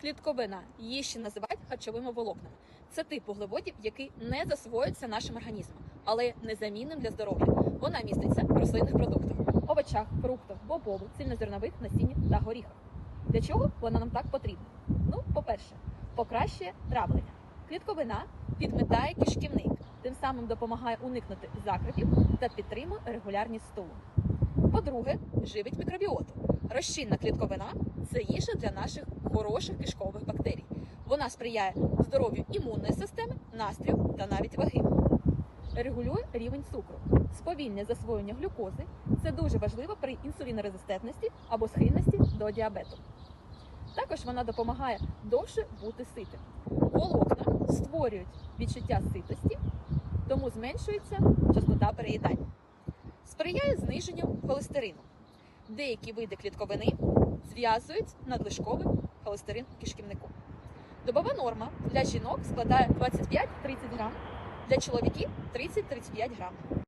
Клітковина її ще називають харчовими волокнами. Це тип вуглеводів, який не засвоюється нашим організмом, але незамінним для здоров'я. Вона міститься в рослинних продуктах, овочах, фруктах, бобових, цільнозернових, насінні та горіхах. Для чого вона нам так потрібна? Ну, по-перше, покращує травлення. Клітковина підмітає кишківник, тим самим допомагає уникнути закрипів та підтримує регулярність стулу. По-друге, живить мікробіоту. Розчинна клітковина це їжа для наших хороших кишкових бактерій. Вона сприяє здоров'ю імунної системи, настрою та навіть ваги. Регулює рівень цукру, сповільнює засвоєння глюкози. Це дуже важливо при інсулінорезистентності або схильності до діабету. Також вона допомагає довше бути ситим. Волокна створюють відчуття ситості, тому зменшується частота переїдання. Сприяє зниженню холестерину. Деякі види клітковини зв'язують надлишковий холестерин у кишківнику. Добова норма для жінок складає 25-30 грам, для чоловіків 30-35 грам.